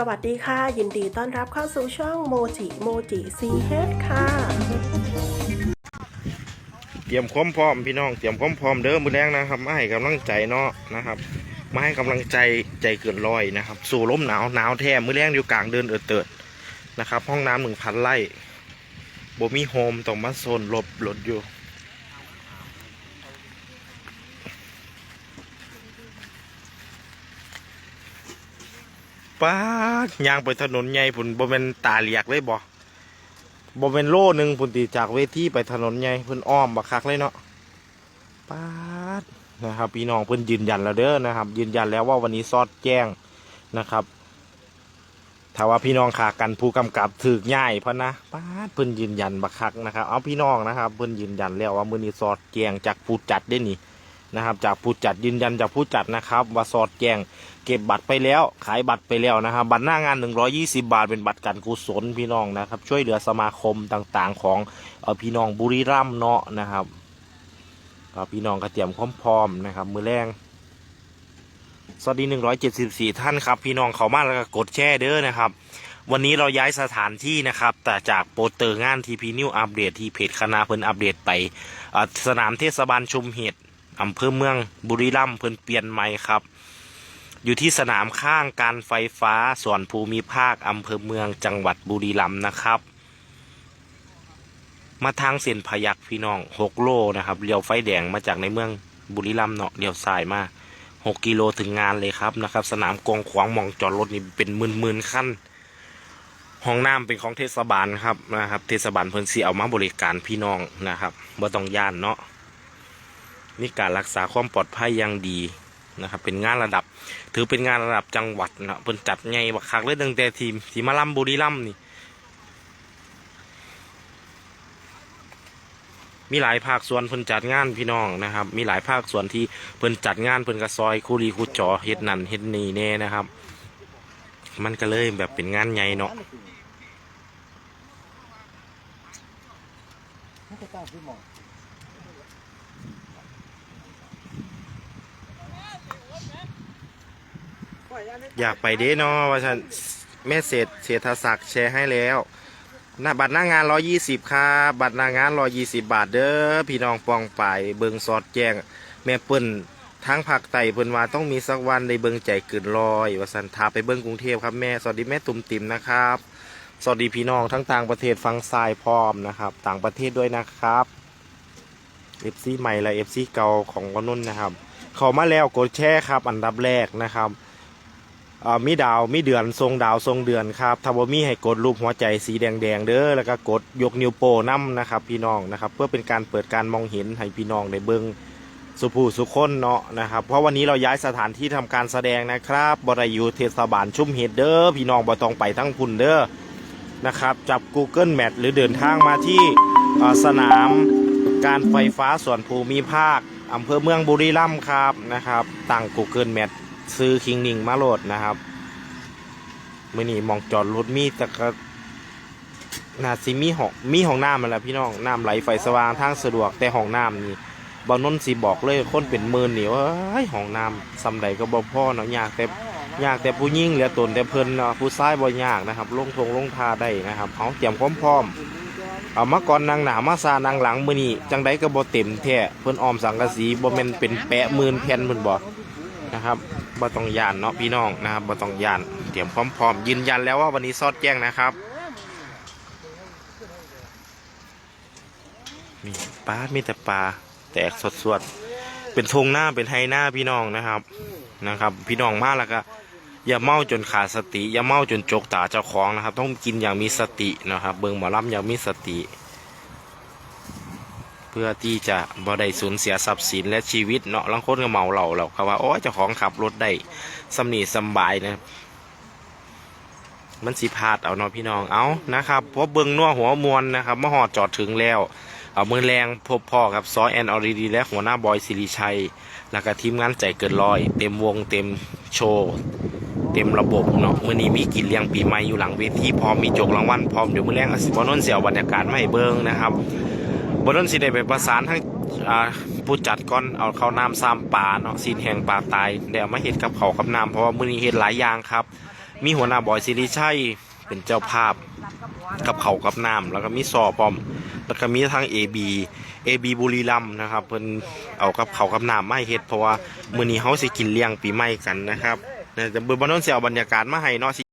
สวัสดีค่ะ ยินดีต้อนรับเข้าสู่ช่องโมจิโมจิซีเฮดค่ะ เตรียมความพร้อมพี่น้องเตรียมความพร้อมเด้อมือแรงนะครับมาให้กำลังใจเนาะนะครับมาให้กำลังใจใจเกินร้อยนะครับ สู่ลมหนาวหนาวแท้มือแรงอยู่กลางเดินเอิดเติดนะครับ ห้องน้ำหนึ่งพันไร่บ่มีโฮมต้องมาโซนหลบหลดอยู่ ป้ายางไปถนนใหญ่พุ่นบ่เป็นตาเหลียกเลยบ่บ่เป็นโล่หนึ่งพุ่นตีจากเวทีไปถนนใหญ่เพิ่นอ้อมบักคักเลยเนาะป้าดนะครับพี่น้องเพิ่นยืนยันแล้วเด้อนะครับ ยืนยันแล้วว่าวันนี้ซอดแจ้งนะครับถ้าว่าพี่น้องขากันผู้กำกับถือง่ายพะนะป้าดเพิ่นยืนยันบักคักนะครับ เอาพี่น้องนะครับเพิ่นยืนยันแล้วว่ามื้อนี้ซอดแจ้งจากผู้จัดได้นี่ นะครับ จากผู้จัดยืนยันจากผู้จัดนะครับว่าซอดแจงเก็บบัตรไปแล้ว ขายบัตรไปแล้วนะครับ บัตรหน้างาน 120 บาท เป็นบัตรการกุศลพี่น้องนะครับ ช่วยเหลือสมาคมต่างๆ ของเอ่อพี่น้องบุรีรัมย์เนาะนะครับพี่น้องก็เตรียมพร้อมๆนะครับ มือแรงสวัสดี 174 ท่านครับ พี่น้องเขามาแล้วก็กดแชร์เด้อนะครับ วันนี้เราย้ายสถานที่นะครับ แต่จากโปสเตอร์งานทีพีนิวอัปเดตที่เพจคณะเพิ่นอัปเดตไปสนามเทศบาลชุมเห็ด อำเภอเมืองบุรีรัมย์เพิ่นเปลี่ยนใหม่ครับ อยู่ที่สนามข้างการไฟฟ้าส่วนภูมิภาคอำเภอเมืองจังหวัดบุรีรัมย์นะครับ มาทางเส้นพยักพี่น้องหกโลนะครับเลี้ยวไฟแดงมาจากในเมืองบุรีรัมย์เนาะเลี้ยวซ้ายมาหกกิโลถึงงานเลยครับนะครับ สนามกองขวางมองจอดรถนี่เป็นหมื่นๆขั้นห้องน้ำเป็นของเทศบาลครับนะครับ เทศบาลเพิ่นสีเอามาบริการพี่น้องนะครับบ่ต้องย่านเนาะ มีการรักษาความปลอดภัยอย่างดีนะครับเป็นงานระดับ ถือเป็นงานระดับจังหวัดนะเพิ่นจัดไงบักคักเลยตั้งแต่ทีมทีมาลัมบุรีรัมย์นี่ มีหลายภาคส่วนเพิ่นจัดงานพี่น้องนะครับ มีหลายภาคส่วนที่เพิ่นจัดงานเพิ่นกระซอยคูรีคูจอเฮ็ดนั่นเฮ็ดนี่แน่นะครับ มันก็เลยแบบเป็นงานใหญ่เนาะ อยากไปเด้เนาะว่าฉันแม่เศษเศรษฐศักดิ์แชร์ให้แล้วหน้าบัตรหน้างาน 120ครับบัตรหน้างาน 120 บาทเด้อพี่น้องปองไปเบิงสอดแจ้ง แม่เปิ้นทั้งภาคใต้เพิ่นว่าต้องมีสักวันได้เบิงใจเกินร้อยว่าสันทาไปเบิงกรุงเทพครับแม่สวัสดีแม่ตุ่มติ่มนะครับ สวัสดีพี่น้องทั้งต่างประเทศฟังทรายพร้อมนะครับ ต่างประเทศด้วยนะครับ FC ใหม่และ FC เก่าของวนุ่นนะครับ เขามาแล้วกดแชร์ครับ อันดับแรกนะครับ มีดาวมีเดือนทรงดาวทรงเดือนครับถ้าบ่มีให้กดรูปหัวใจสีแดงๆเด้อแล้วก็กดยกนิ้วโป้น้ำนะครับ พี่น้องนะครับ เพื่อเป็นการเปิดการมองเห็นให้พี่น้องได้เบิ่งสุภูสุคนเนาะนะครับ เพราะวันนี้เราย้ายสถานที่ทำการแสดงนะครับบริยูเทศบาลชุ่มเฮดเด้อพี่น้องบ่ต้องไปทั้งพุ่นเด้อนะครับ จับ Google Map หรือเดินทางมาที่สนามการไฟฟ้าส่วนภูมิภาคอำเภอเมืองบุรีรัมย์ครับนะครับตั้ง Google Map ซื้อคิงนิงมาโหลดนะครับมื่อนี้มองจอดรถมีแต่ก็นาซิมีห้องมีห้องน้ำมันแหละพี่น้องน้ำไหลไฟสว่างทางสะดวกแต่ห้องน้ำนี่บานนนสีบอกเลยคนเป็นมื่นนี่ว่าเอ้ยห้องน้ำสำใดก็บ่พ่อเนาะยากแต่ยากแต่ผู้ยิ่งเหลือตนแต่เพิ่นเนาะผู้ชายบ่ยากนะครับลงทงลงทาได้นะครับเอาเตรียมพร้อมพร้อมเอามาก่อนนางหนามาซานางหลังมือนี้จังไดก็บ่เต็มแท้เพิ่นออมสังกะสีบ่แม่นเป็นแปะมื่นแผ่นเพิ่นบ่ นะครับบ่ต้องยานเนาะพี่น้องนะครับบ่ต้องยานเตรียมพร้อมๆยืนยันแล้วว่าวันนี้ซอดแจ้งนะครับมีปลามีแต่ปลาแตกสดๆเป็นทงหน้าเป็นไฮหน้าพี่น้องนะครับนะครับ พี่น้องมากแล้วก็อย่าเมาจนขาดสติ อย่าเมาจนจกตาเจ้าของนะครับ ต้องกินอย่างมีสตินะครับ เบิ่งหมอลำอย่างมีสติ เพื่อที่จะบ่ได้สูญเสียทรัพย์สินและชีวิตเนาะลังคนก็เมาเหล่าเราเขาว่าโอ้เจ้าของขับรถได้สำนีสำบายนะครับมันสิพาดเอาเนาะพี่น้องเอานะครับเพราะเบิงนัวหัวมวนนะครับมหอดจอดถึงแล้วเอามือแรงพบพ่อกับซอแอนออรีดีและหัวหน้าบอยสิริชัย แล้วก็ทีมงานใจเกินร้อย เต็มวงเต็มโชว์เต็มระบบเนาะมื่อนี้มีกินเลี้ยงปีใหม่อยู่หลังเวทีพร้อมมีจกรางวัลพร้อมเดี๋ยวมือแรงอสิบอนน์เสียวบรรยากาศไมาให้เบิ้งนะครับ บนนั้นสิได้ไปประสานทั้งผู้จัดก่อนเอาเขาน้ำซ้ำปลาเนาะสินแห่งปลาตายเดี๋ยวมาเฮ็ดกับเขากับน้ำเพราะว่ามือนี้เฮ็ดหลายอย่างครับ มีหัวหน้าบอยสิริชัยเป็นเจ้าภาพกับเขากับน้ำแล้วก็มีซอปอม แล้วก็มีทั้ง AB AB บุรีรัมนะครับเพิ่นเอากับเขากับน้ำมาให้เฮ็ดเพราะว่ามือนี้เฮาสิกินเลี้ยงปีใหม่กันนะครับนะจะเบิ่งบ่นนสิเอาบรรยากาศมาให้เนาะ